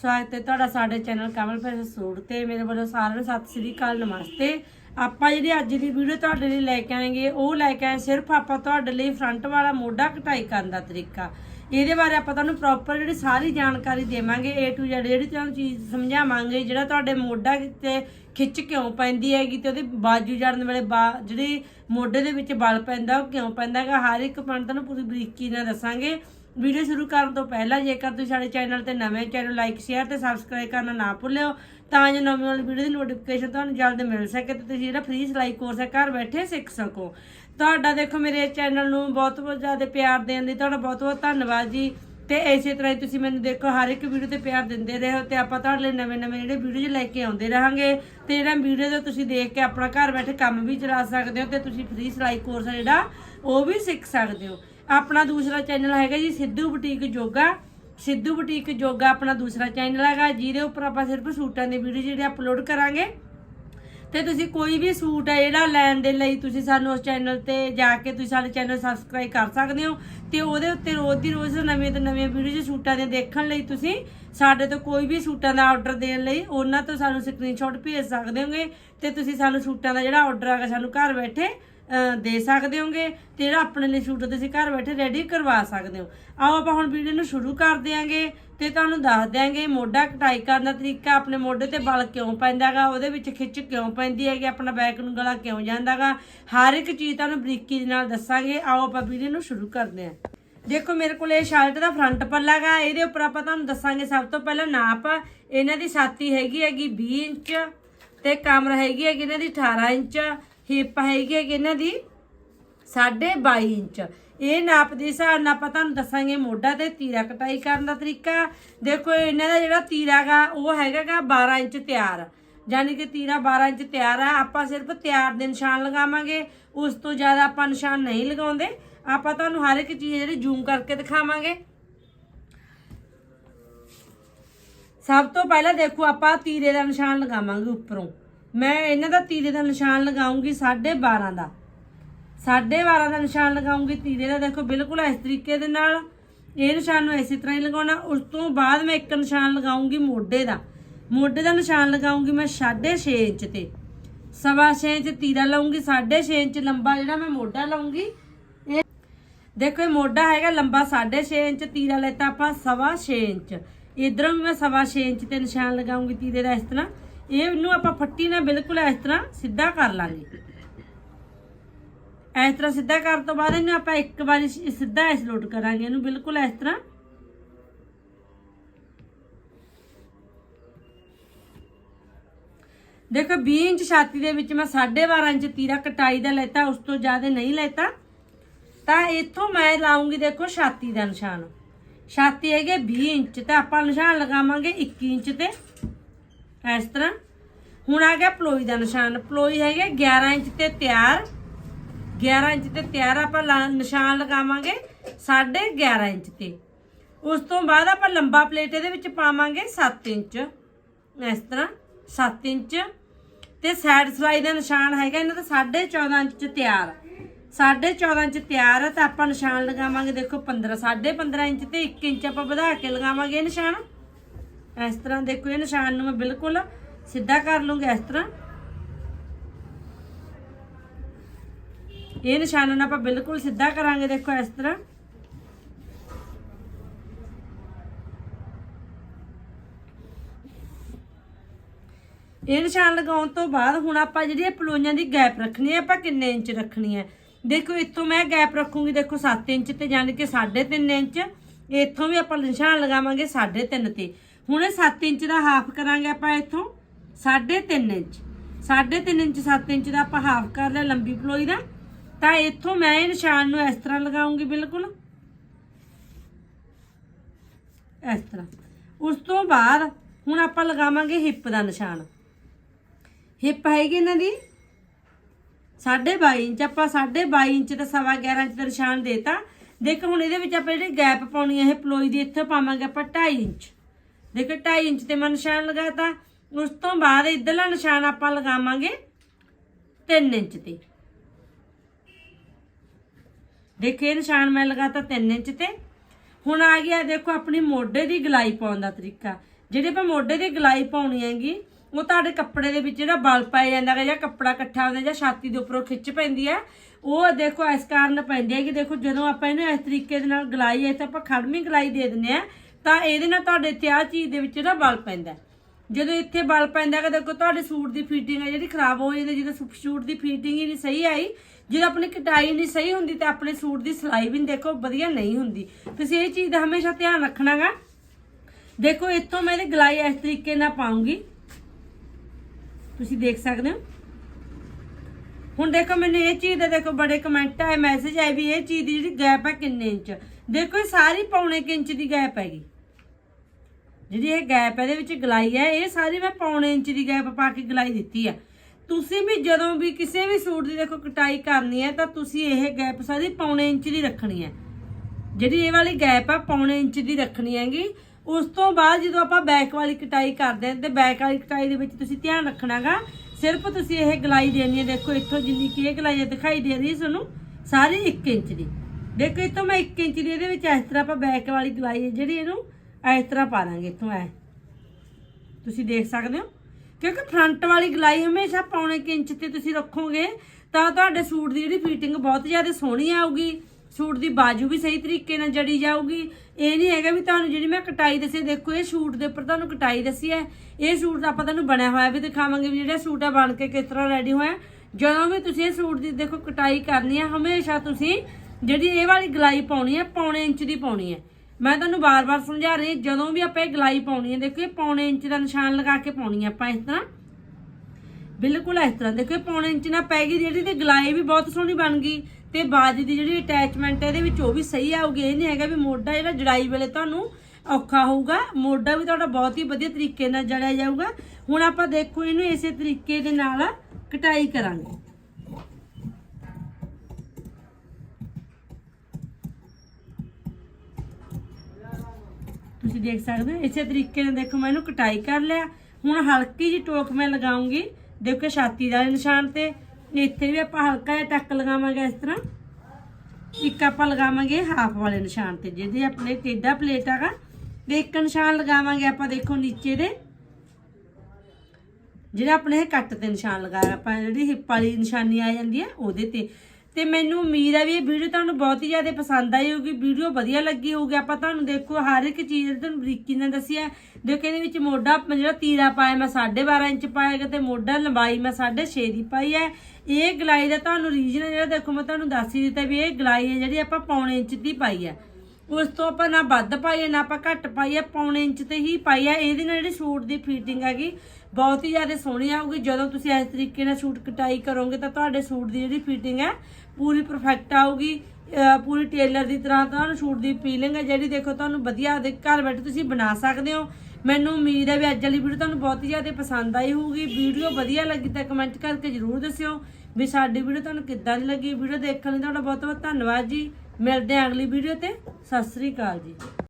ਸਵਾਗਤ ਹੈ ਤੁਹਾਡਾ ਸਾਡੇ ਚੈਨਲ ਕਮਲ ਫੈਸ਼ਨ ਸੂਟ ਤੇ ਮੇਰੇ ਵੱਲੋਂ ਸਾਰਿਆਂ ਨੂੰ ਸਤਿ ਸ੍ਰੀ ਅਕਾਲ, ਨਮਸਤੇ। ਆਪਾਂ ਜਿਹੜੀ ਅੱਜ ਦੀ ਵੀਡੀਓ ਤੁਹਾਡੇ ਲਈ ਲੈ ਕੇ ਆਏਗੇ, ਉਹ ਲੈ ਕੇ ਆਏ ਸਿਰਫ ਆਪਾਂ ਤੁਹਾਡੇ ਲਈ ਫਰੰਟ ਵਾਲਾ ਮੋਢਾ ਕਟਾਈ ਕਰਨ ਦਾ ਤਰੀਕਾ। ਇਹਦੇ ਬਾਰੇ ਆਪਾਂ ਤੁਹਾਨੂੰ ਪ੍ਰੋਪਰ ਜਿਹੜੀ ਸਾਰੀ ਜਾਣਕਾਰੀ ਦੇਵਾਂਗੇ, A to Z, ਜਿਹੜੀ ਤੁਹਾਨੂੰ ਚੀਜ਼ ਸਮਝਾਵਾਂਗੇ, ਜਿਹੜਾ ਤੁਹਾਡੇ ਮੋਢਾ ਤੇ ਖਿੱਚ ਕਿਉਂ ਪੈਂਦੀ ਹੈਗੀ ਤੇ ਉਹਦੇ ਬਾਜੂ ਜੜਨ ਵੇਲੇ ਬਾ- ਜਿਹੜੀ ਮੋਢੇ ਦੇ ਵਿੱਚ ਬਲ ਪੈਂਦਾ, ਉਹ ਕਿਉਂ ਪੈਂਦਾ ਹੈਗਾ, ਹਰ ਇੱਕ ਪੁਆਇੰਟ ਤੁਹਾਨੂੰ ਪੂਰੀ ਬਰੀਕੀ ਨਾਲ ਦੱਸਾਂਗੇ। ਵੀਡੀਓ ਸ਼ੁਰੂ ਕਰਨ ਤੋਂ ਪਹਿਲਾਂ ਜੇਕਰ ਤੁਸੀਂ ਸਾਡੇ ਚੈਨਲ ਤੇ ਨਵੇਂ ਚੈਨਲ ਲਾਈਕ, ਸ਼ੇਅਰ ਤੇ ਸਬਸਕ੍ਰਾਈਬ ਕਰਨਾ ਨਾ ਭੁੱਲਿਓ, ਤਾਂ ਜੋ ਨਵੀਂ ਵਾਲੀ ਵੀਡੀਓ ਦੀ ਨੋਟੀਫਿਕੇਸ਼ਨ ਤੁਹਾਨੂੰ ਜਲਦ ਮਿਲ ਸਕੇ ਤੇ ਤੁਸੀਂ ਜਿਹੜਾ ਫ੍ਰੀ ਸਿਲਾਈ ਕੋਰਸ ਹੈ, ਘਰ ਬੈਠੇ ਸਿੱਖ ਸਕੋ। ਤੁਹਾਡਾ ਦੇਖੋ ਮੇਰੇ ਚੈਨਲ ਨੂੰ ਬਹੁਤ ਬਹੁਤ ਜ਼ਿਆਦਾ ਪਿਆਰ ਦੇਣ ਲਈ ਤੁਹਾਡਾ ਬਹੁਤ ਬਹੁਤ ਧੰਨਵਾਦ ਜੀ। ਤੇ ਇਸੇ ਤਰ੍ਹਾਂ ਹੀ ਤੁਸੀਂ ਮੈਨੂੰ ਦੇਖੋ, ਹਰ ਇੱਕ ਵੀਡੀਓ ਤੇ ਪਿਆਰ ਦਿੰਦੇ ਰਹੋ ਤੇ ਆਪਾਂ ਤੁਹਾਡੇ ਲਈ ਨਵੇਂ ਨਵੇਂ ਜਿਹੜੇ ਵੀਡੀਓ ਲੈ ਕੇ ਆਉਂਦੇ ਰਹਾਂਗੇ। ਤੇ ਜਿਹੜਾ ਵੀਡੀਓ ਦਾ ਤੁਸੀਂ ਦੇਖ ਕੇ ਆਪਣਾ ਘਰ ਬੈਠੇ ਕੰਮ ਵੀ ਚਲਾ ਸਕਦੇ ਹੋ ਤੇ ਤੁਸੀਂ ਫ੍ਰੀ ਸਿਲਾਈ ਕੋਰਸ ਜਿਹੜਾ, ਉਹ ਵੀ ਸਿੱਖ ਸਕਦੇ ਹੋ। ਆਪਣਾ ਦੂਸਰਾ ਚੈਨਲ ਹੈਗਾ ਜੀ ਸਿੱਧੂ ਬੁਟੀਕ ਯੋਗਾ। ਸਿੱਧੂ ਬੁਟੀਕ ਯੋਗਾ ਆਪਣਾ ਦੂਸਰਾ ਚੈਨਲ ਹੈਗਾ। ਜਿਹਦੇ ਉੱਪਰ ਆਪਾਂ ਸਿਰਫ ਸੂਟਾਂ ਦੀ ਵੀਡੀਓ ਜਿਹੜੇ ਅਪਲੋਡ ਕਰਾਂਗੇ। ਤੇ ਤੁਸੀਂ ਕੋਈ ਵੀ ਸੂਟ ਹੈ ਜਿਹੜਾ ਲੈਣ ਦੇ ਲਈ ਤੁਸੀਂ ਸਾਨੂੰ ਉਸ ਚੈਨਲ ਤੇ ਜਾ ਕੇ ਤੁਸੀਂ ਸਾਡੇ ਚੈਨਲ ਸਬਸਕ੍ਰਾਈਬ ਕਰ ਸਕਦੇ ਹੋ। ਤੇ ਉਹਦੇ ਉੱਤੇ ਰੋਜ਼ ਦੀ ਰੋਜ਼ ਨਵੇਂ ਤੋਂ ਨਵੀਆਂ ਵੀਡੀਓ ਸੂਟਾਂ ਦੇ ਦੇਖਣ ਲਈ ਤੁਸੀਂ ਸਾਡੇ ਤੋਂ ਕੋਈ ਵੀ ਸੂਟਾਂ ਦਾ ਆਰਡਰ ਦੇਣ ਲਈ ਉਹਨਾਂ ਤੋਂ ਸਾਨੂੰ ਸਕਰੀਨਸ਼ਾਟ ਭੇਜ ਸਕਦੇ ਹੋਗੇ। ਤੇ ਤੁਸੀਂ ਸਾਨੂੰ ਸੂਟਾਂ ਦਾ ਜਿਹੜਾ ਆਰਡਰ ਹੈਗਾ ਸਾਨੂੰ ਘਰ ਬੈਠੇ ਦੇ ਸਕਦੇ ਹੋਗੇ ਤੇ ਜਿਹੜਾ ਆਪਣੇ ਲਈ ਸੂਟ ਤੁਸੀਂ ਘਰ ਬੈਠੇ ਰੈਡੀ ਕਰਵਾ ਸਕਦੇ ਹੋ। ਆਓ ਆਪਾਂ ਹੁਣ ਵੀਡੀਓ ਨੂੰ ਸ਼ੁਰੂ ਕਰ ਦਿਆਂਗੇ ਤੇ ਤੁਹਾਨੂੰ ਦੱਸ ਦਿਆਂਗੇ ਮੋਢਾ ਕਟਾਈ ਕਰਨ ਦਾ ਤਰੀਕਾ, ਆਪਣੇ ਮੋਢੇ ਤੇ ਬਲ ਕਿਉਂ ਪੈਂਦਾਗਾ, ਉਹਦੇ ਵਿੱਚ ਖਿੱਚ ਕਿਉਂ ਪੈਂਦੀ ਹੈਗੀ, ਆਪਣਾ ਬੈਕ ਨੂੰ ਗਲਾ ਕਿਉਂ ਜਾਂਦਾਗਾ, ਹਰ ਇੱਕ ਚੀਜ਼ ਤੁਹਾਨੂੰ ਬਰੀਕੀ ਦੇ ਨਾਲ ਦੱਸਾਂਗੇ। ਆਓ ਆਪਾਂ ਵੀਡੀਓ ਨੂੰ ਸ਼ੁਰੂ ਕਰਦੇ ਹਾਂ। ਦੇਖੋ ਮੇਰੇ ਕੋਲ ਇਹ ਸ਼ਰਟ ਦਾ ਫਰੰਟ ਪੱਲਾ ਗਾ ਇਹਦੇ ਉੱਪਰ ਆਪਾਂ ਤੁਹਾਨੂੰ ਦੱਸਾਂਗੇ ਸਭ ਤੋਂ ਪਹਿਲਾਂ ਨਾਪ। ਇਹਨਾਂ ਦੀ ਛਾਤੀ ਹੈਗੀ ਹੈਗੀ 20 ਇੰਚ ਤੇ ਕਮਰ ਹੈਗੀ ਹੈਗੀ ਇਹਨਾਂ ਦੀ 18 ਇੰਚ। ਹਿੱਪ ਹੈਗੀ ਹੈਗੀ ਇਹਨਾਂ ਦੀ 22.5 ਇੰਚ। ਇਹ ਨਾਪ ਦੇ ਹਿਸਾਬ ਨਾਲ ਆਪਾਂ ਤੁਹਾਨੂੰ ਦੱਸਾਂਗੇ ਮੋਢਾ ਤੇ ਤੀਰਾ ਕਟਾਈ ਕਰਨ ਦਾ ਤਰੀਕਾ। ਦੇਖੋ ਇਹਨਾਂ ਦਾ ਜਿਹੜਾ ਤੀਰਾ ਗਾ ਉਹ ਹੈਗਾਗਾ 12 ਇੰਚ ਤਿਆਰ। ਯਾਨੀ ਕਿ ਤੀਰਾ 12 ਇੰਚ ਤਿਆਰ ਆ, ਆਪਾਂ ਸਿਰਫ ਤਿਆਰ ਦੇ ਨਿਸ਼ਾਨ ਲਗਾਵਾਂਗੇ। ਉਸ ਤੋਂ ਜ਼ਿਆਦਾ ਆਪਾਂ ਨਿਸ਼ਾਨ ਨਹੀਂ ਲਗਾਉਂਦੇ। ਆਪਾਂ ਤੁਹਾਨੂੰ ਹਰ ਇੱਕ ਚੀਜ਼ ਜਿਹੜੀ ਜ਼ੂਮ ਕਰਕੇ ਦਿਖਾਵਾਂਗੇ। ਸਭ ਤੋਂ ਪਹਿਲਾਂ ਦੇਖੋ ਆਪਾਂ ਤੀਰੇ ਦਾ ਨਿਸ਼ਾਨ ਲਗਾਵਾਂਗੇ ਉੱਪਰੋਂ। ਮੈਂ ਇਹਨਾਂ ਦਾ ਤੀਰੇ ਦਾ ਨਿਸ਼ਾਨ ਲਗਾਉਂਗੀ 12.5 ਦਾ। 12.5 ਦਾ ਨਿਸ਼ਾਨ ਲਗਾਉਂਗੀ ਤੀਰੇ ਦਾ। ਦੇਖੋ, ਬਿਲਕੁਲ ਇਸ ਤਰੀਕੇ ਦੇ ਨਾਲ ਇਹ ਨਿਸ਼ਾਨ ਨੂੰ ਇਸੇ ਤਰ੍ਹਾਂ ਹੀ ਲਗਾਉਣਾ। ਉਸ ਤੋਂ ਬਾਅਦ ਮੈਂ ਇੱਕ ਨਿਸ਼ਾਨ ਲਗਾਉਂਗੀ ਮੋਢੇ ਦਾ। ਮੋਢੇ ਦਾ ਨਿਸ਼ਾਨ ਲਗਾਉਂਗੀ ਮੈਂ 6.5 ਇੰਚ ਤੇ। ਸਵਾ ਛੇ ਇੰਚ ਤੀਰਾ ਲਾਉਂਗੀ 6.5 ਇੰਚ ਲੰਬਾ ਜਿਹੜਾ ਮੈਂ ਮੋਢਾ ਲਾਉਂਗੀ ਇਹ ਦੇਖੋ, ਇਹ ਮੋਢਾ ਹੈਗਾ ਲੰਬਾ 6.5 ਇੰਚ, ਤੀਰਾ ਲੈਤਾ ਆਪਾਂ ਸਵਾ ਛੇ ਇੰਚ। ਇਧਰੋਂ ਵੀ ਮੈਂ ਸਵਾ ਛੇ ਇੰਚ ਤੇ ਨਿਸ਼ਾਨ ਲਗਾਉਂਗੀ ਤੀਰੇ ਦਾ ਇਸ ਤਰ੍ਹਾਂ। ਇਹਨੂੰ ਆਪਾਂ ਫੱਟੀ ਨਾਲ ਬਿਲਕੁਲ ਇਸ ਤਰ੍ਹਾਂ ਸਿੱਧਾ ਕਰ ਲਾਂਗੇ। ਇਸ ਤਰ੍ਹਾਂ ਸਿੱਧਾ ਕਰਨ ਤੋਂ ਬਾਅਦ ਇਹਨੂੰ ਆਪਾਂ ਇੱਕ ਵਾਰੀ ਸਿੱਧਾ ਇਸ ਲੋਟ ਕਰਾਂਗੇ, ਇਹਨੂੰ ਬਿਲਕੁਲ ਇਸ ਤਰ੍ਹਾਂ। ਦੇਖੋ 20 ਇੰਚ ਛਾਤੀ ਦੇ ਵਿੱਚ ਮੈਂ 12.5 ਇੰਚ ਤੀਰਾ ਕਟਾਈ ਦਾ ਲੈਤਾ, ਉਸ ਤੋਂ ਜ਼ਿਆਦਾ ਨਹੀਂ ਲੈਤਾ। ਤਾਂ ਇੱਥੋਂ ਮੈਂ ਲਾਉਂਗੀ ਦੇਖੋ ਛਾਤੀ ਦਾ ਨਿਸ਼ਾਨ। ਛਾਤੀ ਹੈਗੇ 20 ਇੰਚ, ਤੇ ਆਪਾਂ ਨਿਸ਼ਾਨ ਲਗਾਵਾਂਗੇ 21 ਇੰਚ ਤੇ। ਇਸ ਤਰ੍ਹਾਂ। ਹੁਣ ਆ ਗਿਆ ਪਲੋਈ ਦਾ ਨਿਸ਼ਾਨ। ਪਲੋਈ ਹੈਗੇ 11 ਇੰਚ ਤੇ ਤਿਆਰ। 11 ਇੰਚ ਤੇ ਤਿਆਰ ਆਪਾਂ ਲਾ- ਨਿਸ਼ਾਨ ਲਗਾਵਾਂਗੇ 11.5 ਇੰਚ ਤੇ। ਉਸ ਤੋਂ ਬਾਅਦ ਆਪਾਂ ਲੰਬਾ ਪਲੇਟ ਇਹਦੇ ਵਿੱਚ ਪਾਵਾਂਗੇ 7 ਇੰਚ। ਇਸ ਤਰ੍ਹਾਂ 7 ਇੰਚ। ਤੇ ਸਾਈਡ ਸਲਾਈ ਦਾ ਨਿਸ਼ਾਨ ਹੈਗਾ, ਇਹਨਾਂ ਦਾ 14.5 ਇੰਚ ਚ ਤਿਆਰ। 14.5 ਇੰਚ ਤਿਆਰ ਹੈ ਤਾਂ ਆਪਾਂ ਨਿਸ਼ਾਨ ਲਗਾਵਾਂਗੇ ਦੇਖੋ 15 15.5 ਇੰਚ ਤੇ 1 ਇੰਚ ਆਪਾਂ ਵਧਾ ਕੇ ਲਗਾਵਾਂਗੇ ਨਿਸ਼ਾਨ। ਇਸ ਤਰ੍ਹਾਂ ਦੇਖੋ ਇਹ ਨਿਸ਼ਾਨ ਨੂੰ ਮੈਂ ਬਿਲਕੁਲ ਸਿੱਧਾ ਕਰ ਲੂੰਗੀ ਇਸ ਤਰ੍ਹਾਂ। ਇਹ ਨਿਸ਼ਾਨ ਨੂੰ ਆਪਾਂ ਬਿਲਕੁਲ ਸਿੱਧਾ ਕਰਾਂਗੇ ਦੇਖੋ ਇਸ ਤਰ੍ਹਾਂ। ਇਹ ਨਿਸ਼ਾਨ ਲਗਾਉਣ ਤੋਂ ਬਾਅਦ ਹੁਣ ਆਪਾਂ ਜਿਹੜੀ ਇਹ ਪਲੋਈਆਂ ਦੀ ਗੈਪ ਰੱਖਣੀ ਹੈ, ਆਪਾਂ ਕਿੰਨੇ ਇੰਚ ਰੱਖਣੀ ਹੈ? ਦੇਖੋ ਇੱਥੋਂ ਮੈਂ ਗੈਪ ਰੱਖੂੰਗੀ, ਦੇਖੋ 7 ਇੰਚ ਤੇ ਯਾਨੀ ਕਿ 3.5 ਇੰਚ। ਇੱਥੋਂ ਵੀ ਆਪਾਂ ਨਿਸ਼ਾਨ ਲਗਾਵਾਂਗੇ 3.5 ਤੇ। ਹੁਣ ਇਹ 7 ਇੰਚ ਦਾ ਹਾਫ ਕਰਾਂਗੇ ਆਪਾਂ ਇੱਥੋਂ 3.5 ਇੰਚ। 3.5 ਇੰਚ 7 ਇੰਚ ਦਾ ਆਪਾਂ ਹਾਫ ਕਰ ਲਿਆ ਲੰਬੀ ਪਲੋਈ ਦਾ। ਤਾਂ ਇੱਥੋਂ ਮੈਂ ਇਹ ਨਿਸ਼ਾਨ ਨੂੰ ਇਸ ਤਰ੍ਹਾਂ ਲਗਾਉਂਗੀ ਬਿਲਕੁਲ। ਇਸ ਤਰ੍ਹਾਂ। ਉਸ ਤੋਂ ਬਾਅਦ ਹੁਣ ਆਪਾਂ ਲਗਾਵਾਂਗੇ ਹਿੱਪ ਦਾ ਨਿਸ਼ਾਨ। ਹਿੱਪ ਹੈਗੀ ਇਹਨਾਂ ਦੀ 22.5 ਇੰਚ। ਆਪਾਂ 22.5 ਇੰਚ ਤੇ ਸਵਾ 11 ਇੰਚ ਦਾ ਨਿਸ਼ਾਨ ਦੇਤਾ। ਦੇਖੋ, ਹੁਣ ਇਹਦੇ ਵਿੱਚ ਆਪਾਂ ਜਿਹੜੀ ਗੈਪ ਪਾਉਣੀ ਹੈ, ਇਹ ਪਲੋਈ ਦੀ, ਇੱਥੇ ਪਾਵਾਂਗੇ ਆਪਾਂ 2.5 ਇੰਚ। ਦੇਖੋ 2.5 ਇੰਚ ਤੇ ਮੈਂ ਨਿਸ਼ਾਨ ਲਗਾਤਾ। ਉਸ ਤੋਂ ਬਾਅਦ ਇਧਰਲਾ ਨਿਸ਼ਾਨ ਆਪਾਂ ਲਗਾਵਾਂਗੇ 3 ਇੰਚ ਤੇ। ਦੇਖੋ, ਇਹ ਨਿਸ਼ਾਨ ਮੈਂ ਲਗਾਤਾ 3 ਇੰਚ ਤੇ। ਹੁਣ ਆ ਗਿਆ, ਦੇਖੋ, ਆਪਣੀ ਮੋਢੇ ਦੀ ਗਲਾਈ ਪਾਉਣ ਦਾ ਤਰੀਕਾ। ਜਿਹੜੇ ਆਪਾਂ ਮੋਢੇ ਦੀ ਗਲਾਈ ਪਾਉਣੀ ਹੈਗੀ, ਉਹ ਤੁਹਾਡੇ ਕੱਪੜੇ ਦੇ ਵਿੱਚ ਜਿਹੜਾ ਬਲ ਪਾਇਆ ਜਾਂਦਾ ਹੈ ਜਾਂ ਕੱਪੜਾ ਇਕੱਠਾ ਹੁੰਦਾ, ਜਾਂ ਛਾਤੀ ਦੇ ਉੱਪਰੋਂ ਖਿੱਚ ਪੈਂਦੀ ਹੈ, ਉਹ ਦੇਖੋ, ਇਸ ਕਾਰਨ ਪੈਂਦੀ ਹੈ ਕਿ ਦੇਖੋ, ਜਦੋਂ ਆਪਾਂ ਇਹਨੂੰ ਇਸ ਤਰੀਕੇ ਦੇ ਨਾਲ ਗਲਾਈ ਹੈ ਤਾਂ ਆਪਾਂ ਖੜਮੀ ਗਲਾਈ ਦੇ ਦਿੰਦੇ ਆ ਤਾਂ ਇਹਦੇ ਨਾਲ ਤੁਹਾਡੇ ਇੱਥੇ ਆਹ ਚੀਜ਼ ਦੇ ਵਿੱਚ ਜਿਹੜਾ ਬਲ ਪੈਂਦਾ ਜਦੋਂ ਇੱਥੇ ਬਲ ਪੈਂਦਾ ਕਿ ਦੇਖੋ ਤੁਹਾਡੇ ਸੂਟ ਦੀ ਫਿਟਿੰਗ ਹੈ, ਜਿਹੜੀ ਖਰਾਬ ਹੋ ਜਾਂਦੀ ਜਦੋਂ ਸੂਟ ਦੀ ਫਿਟਿੰਗ ਹੀ ਨਹੀਂ ਸਹੀ ਆਈ, ਜਦੋਂ ਆਪਣੀ ਕਟਾਈ ਨਹੀਂ ਸਹੀ ਹੁੰਦੀ ਤੇ ਆਪਣੇ ਸੂਟ ਦੀ ਸਿਲਾਈ ਵੀ ਦੇਖੋ ਵਧੀਆ ਨਹੀਂ ਹੁੰਦੀ। ਤੁਸੀਂ ਇਹ ਚੀਜ਼ ਦਾ ਹਮੇਸ਼ਾ ਧਿਆਨ ਰੱਖਣਾਗਾ। ਦੇਖੋ ਇੱਥੋਂ ਮੈਂ ਇਹਦੀ ਗਲਾਈ ਇਸ ਤਰੀਕੇ ਨਾਲ ਪਾਉਂਗੀ। ਤੁਸੀਂ ਦੇਖ ਸਕਦੇ ਹੋ। ਹੁਣ ਦੇਖੋ ਮੈਨੂੰ ਇਹ ਚੀਜ਼ ਦੇ ਦੇਖੋ ਬੜੇ ਕਮੈਂਟ ਆਏ ਮੈਸੇਜ ਆਏ ਵੀ ਇਹ ਚੀਜ਼ ਦੀ ਜਿਹੜੀ ਗੈਪ ਹੈ ਕਿੰਨੇ ਇੰਚ। ਦੇਖੋ ਇਹ ਸਾਰੀ ਪੌਣੇ ਕੁ ਇੰਚ ਦੀ ਗੈਪ ਹੈਗੀ। ਜਿਹੜੀ ਇਹ ਗੈਪ ਇਹਦੇ ਵਿੱਚ ਗਲਾਈ ਹੈ, ਇਹ ਸਾਰੀ ਮੈਂ ਪੌਣੇ ਇੰਚ ਦੀ ਗੈਪ ਪਾ ਕੇ ਗਲਾਈ ਦਿੱਤੀ ਹੈ ਤੁਸੀਂ ਵੀ ਜਦੋਂ ਵੀ ਕਿਸੇ ਵੀ ਸੂਟ ਦੀ ਦੇਖੋ ਕਟਾਈ ਕਰਨੀ ਹੈ, ਤਾਂ ਤੁਸੀਂ ਇਹ ਗੈਪ ਸਾਰੀ ਪੌਣੇ ਇੰਚ ਦੀ ਰੱਖਣੀ ਹੈ। ਜਿਹੜੀ ਇਹ ਵਾਲੀ ਗੈਪ ਆ, ਪੌਣੇ ਇੰਚ ਦੀ ਰੱਖਣੀ ਹੈਗੀ। ਉਸ ਤੋਂ ਬਾਅਦ ਜਦੋਂ ਆਪਾਂ ਬੈਕ ਵਾਲੀ ਕਟਾਈ ਕਰਦੇ ਹਾਂ, ਤੇ ਬੈਕ ਵਾਲੀ ਕਟਾਈ ਦੇ ਵਿੱਚ ਤੁਸੀਂ ਧਿਆਨ ਰੱਖਣਾਗਾ, ਸਿਰਫ ਤੁਸੀਂ ਇਹ ਗਲਾਈ ਦੇਣੀ ਹੈ। ਦੇਖੋ ਇੱਥੋਂ ਜਿੰਨੀ ਕੀ ਇਹ ਗਲਾਈ ਦਿਖਾਈ ਦੇ ਰਹੀ ਹੈ ਤੁਹਾਨੂੰ, ਸਾਰੀ 1 ਇੰਚ ਦੀ। ਦੇਖੋ ਇੱਥੋਂ ਮੈਂ 1 ਇੰਚ ਦੀ, ਇਹਦੇ ਵਿੱਚ ਇਸ ਤਰ੍ਹਾਂ ਆਪਾਂ ਬੈਕ ਵਾਲੀ ਗਲਾਈ ਹੈ, ਜਿਹੜੀ ਇਹਨੂੰ ਇਸ ਤਰ੍ਹਾਂ ਪਾ ਦਾਂਗੇ ਇੱਥੋਂ ਐ। ਤੁਸੀਂ ਦੇਖ ਸਕਦੇ ਹੋ? ਕਿਉਂਕਿ ਫਰੰਟ ਵਾਲੀ ਗਲਾਈ ਹਮੇਸ਼ਾ ਪੌਣੇ ਕੁ ਇੰਚ ਤੇ ਤੁਸੀਂ ਰੱਖੋਗੇ, ਤਾਂ ਤੁਹਾਡੇ ਸੂਟ ਦੀ ਜਿਹੜੀ ਫਿਟਿੰਗ ਬਹੁਤ ਜ਼ਿਆਦਾ ਸੋਹਣੀ ਆਊਗੀ। ਸੂਟ ਦੀ ਬਾਜੂ ਵੀ ਸਹੀ ਤਰੀਕੇ ਨਾਲ ਜੜੀ ਜਾਊਗੀ। ਇਹ ਨਹੀਂ ਹੈਗਾ ਵੀ ਤੁਹਾਨੂੰ ਜਿਹੜੀ ਮੈਂ ਕਟਾਈ ਦੱਸੀ ਦੇਖੋ, ਇਹ ਸੂਟ ਦੇ ਉੱਪਰ ਤੁਹਾਨੂੰ ਕਟਾਈ ਦੱਸੀ ਹੈ ਇਹ ਸੂਟ ਦਾ ਆਪਾਂ ਤੁਹਾਨੂੰ ਬਣਿਆ ਹੋਇਆ ਵੀ ਦਿਖਾਵਾਂਗੇ ਵੀ ਜਿਹੜਾ ਸੂਟ ਆ ਬਣ ਕੇ ਕਿਸ ਤਰ੍ਹਾਂ ਰੈਡੀ ਹੋਇਆ। ਜਦੋਂ ਵੀ ਤੁਸੀਂ ਇਹ ਸੂਟ ਦੀ ਦੇਖੋ ਕਟਾਈ ਕਰਨੀ ਹੈ ਹਮੇਸ਼ਾ ਤੁਸੀਂ ਜਿਹੜੀ ਇਹ ਵਾਲੀ ਗਲਾਈ ਪਾਉਣੀ ਹੈ ਪੌਣੇ ਇੰਚ ਦੀ ਪਾਉਣੀ ਹੈ ਮੈਂ ਤੁਹਾਨੂੰ ਬਾਰ-ਬਾਰ ਸਮਝਾ ਰਹੀ ਜਦੋਂ ਵੀ ਆਪਾਂ ਇਹ ਗਲਾਈ ਪਾਉਣੀ ਹੈ, ਦੇਖੋ ਇਹ ਪੌਣੇ ਇੰਚ ਦਾ ਨਿਸ਼ਾਨ ਲਗਾ ਕੇ ਪਾਉਣੀ ਹੈ ਆਪਾਂ ਇਸ ਤਰ੍ਹਾਂ। ਬਿਲਕੁਲ ਇਸ ਤਰ੍ਹਾਂ, ਦੇਖੋ ਇਹ ਪੌਣੇ ਇੰਚ ਨਾਲ ਪੈ ਗਈ ਜਿਹੜੀ ਤੇ ਗਲਾਈ ਵੀ ਬਹੁਤ ਸੋਹਣੀ ਬਣ ਗਈ ਤੇ ਬਾਜ਼ੀ ਦੀ ਜਿਹੜੀ ਅਟੈਚਮੈਂਟ ਹੈ ਇਹਦੇ ਵਿੱਚ ਉਹ ਵੀ ਸਹੀ ਆਊਗੀ। ਇਹ ਨਹੀਂ ਹੈਗਾ ਵੀ ਮੋਢਾ ਜਿਹੜਾ ਜੜਾਈ ਵੇਲੇ ਤੁਹਾਨੂੰ ਔਖਾ ਹੋਊਗਾ, ਮੋਢਾ ਵੀ ਤੁਹਾਡਾ ਬਹੁਤ ਹੀ ਵਧੀਆ ਤਰੀਕੇ ਨਾਲ ਜੜਿਆ ਜਾਊਗਾ। ਹੁਣ ਆਪਾਂ ਦੇਖੋ ਇਹਨੂੰ ਇਸੇ ਤਰੀਕੇ ਦੇ ਨਾਲ ਕਟਾਈ ਕਰਾਂਗੇ। ਤੁਸੀਂ ਦੇਖ ਸਕਦੇ ਹੋ, ਇਸੇ ਤਰੀਕੇ ਨਾਲ ਦੇਖੋ ਮੈਂ ਇਹਨੂੰ ਕਟਾਈ ਕਰ ਲਿਆ। ਹੁਣ ਹਲਕੀ ਜਿਹੀ ਟੋਕ ਮੈਂ ਲਗਾਉਂਗੀ, ਦੇਖੋ ਛਾਤੀ ਦਾ ਨਿਸ਼ਾਨ ਤੇ। ਇੱਥੇ ਵੀ ਆਪਾਂ ਹਲਕਾ ਜਿਹਾ ਟੱਕ ਲਗਾਵਾਂਗੇ ਇਸ ਤਰ੍ਹਾਂ। ਇੱਕ ਆਪਾਂ ਲਗਾਵਾਂਗੇ ਹਾਫ ਵਾਲੇ ਨਿਸ਼ਾਨ ਤੇ, ਜਿਹਦੇ ਆਪਣੇ ਟੇਡਾ ਪਲੇਟ ਹੈਗਾ। ਤੇ ਇੱਕ ਨਿਸ਼ਾਨ ਲਗਾਵਾਂਗੇ ਆਪਾਂ, ਦੇਖੋ ਨੀਚੇ ਦੇ। ਜਿਹੜਾ ਆਪਣੇ ਇਹ ਕੱਟ ਤੇ ਨਿਸ਼ਾਨ ਲਗਾਇਆ ਆਪਾਂ ਜਿਹੜੀ ਹਿੱਪ ਵਾਲੀ ਨਿਸ਼ਾਨੀ ਆ ਜਾਂਦੀ ਹੈ, ਉਹਦੇ ਤੇ। ਤੇ ਮੈਨੂੰ ਉਮੀਦ ਹੈ ਵੀ ਇਹ ਵੀਡੀਓ ਤੁਹਾਨੂੰ ਬਹੁਤ ਹੀ ਜ਼ਿਆਦਾ ਪਸੰਦ ਆਈ ਹੋਊਗੀ। ਵੀਡੀਓ ਵਧੀਆ ਲੱਗੀ ਹੋਊਗੀ। ਆਪਾਂ ਤੁਹਾਨੂੰ ਦੇਖੋ, ਹਰ ਇੱਕ ਚੀਜ਼ ਤੁਹਾਨੂੰ ਬਰੀਕੀ ਨਾਲ ਦੱਸਿਆ ਦੇਖੋ, ਇਹਦੇ ਵਿੱਚ ਮੋਢਾ ਆਪਾਂ ਜਿਹੜਾ ਤੀਰਾ ਪਾਇਆ, ਮੈਂ 12.5 ਇੰਚ ਪਾਏਗਾ ਤੇ ਮੋਢਾ ਲੰਬਾਈ ਮੈਂ 6.5 ਦੀ ਪਾਈ ਹੈ। ਇਹ ਗਲਾਈ ਦਾ ਤੁਹਾਨੂੰ ਰੀਜਨ ਜਿਹੜਾ ਦੇਖੋ, ਮੈਂ ਤੁਹਾਨੂੰ ਦੱਸ ਹੀ ਦਿੱਤਾ ਵੀ ਇਹ ਗਲਾਈ ਹੈ ਜਿਹੜੀ ਆਪਾਂ ਪੌਣੇ ਇੰਚ ਦੀ ਪਾਈ ਹੈ। ਉਸ ਤੋਂ ਆਪਾਂ ਨਾ ਵੱਧ ਪਾਈਏ, ਨਾ ਆਪਾਂ ਘੱਟ ਪਾਈਏ, ਪੌਣੇ ਇੰਚ ਤੇ ਹੀ ਪਾਈ ਹੈ। ਇਹਦੇ ਨਾਲ ਜਿਹੜੀ ਸੂਟ ਦੀ ਫਿਟਿੰਗ ਹੈਗੀ ਬਹੁਤ ਹੀ ਜ਼ਿਆਦਾ ਸੋਹਣੀ ਆਊਗੀ। ਜਦੋਂ ਤੁਸੀਂ ਇਸ ਤਰੀਕੇ ਨਾਲ ਸੂਟ ਕਟਾਈ ਕਰੋਗੇ ਤਾਂ ਤੁਹਾਡੇ ਸੂਟ ਦੀ ਜਿਹੜੀ ਫਿਟਿੰਗ ਹੈ, ਪੂਰੀ ਪਰਫੈਕਟ ਆਊਗੀ। ਪੂਰੀ ਟੇਲਰ ਦੀ ਤਰ੍ਹਾਂ ਤੁਹਾਨੂੰ ਸੂਟ ਦੀ ਫੀਲਿੰਗ ਹੈ ਜਿਹੜੀ ਦੇਖੋ, ਤੁਹਾਨੂੰ ਵਧੀਆ ਦੇ ਘਰ ਬੈਠੇ ਤੁਸੀਂ ਬਣਾ ਸਕਦੇ ਹੋ। ਮੈਨੂੰ ਉਮੀਦ ਹੈ ਵੀ ਅੱਜ ਵਾਲੀ ਵੀਡੀਓ ਤੁਹਾਨੂੰ ਬਹੁਤ ਹੀ ਜ਼ਿਆਦਾ ਪਸੰਦ ਆਈ ਹੋਊਗੀ। ਵੀਡੀਓ ਵਧੀਆ ਲੱਗੀ ਤਾਂ ਕਮੈਂਟ ਕਰਕੇ ਜਰੂਰ ਦੱਸਿਓ ਵੀ ਸਾਡੀ ਵੀਡੀਓ ਤੁਹਾਨੂੰ ਕਿੱਦਾਂ ਦੀ ਲੱਗੀ। ਵੀਡੀਓ ਦੇਖਣ ਲਈ ਤੁਹਾਡਾ ਬਹੁਤ ਬਹੁਤ ਧੰਨਵਾਦ ਜੀ। ਮਿਲਦੇ ਹਾਂ ਅਗਲੀ ਵੀਡੀਓ ਤੇ। ਸਤਿ ਸ੍ਰੀ ਅਕਾਲ ਜੀ।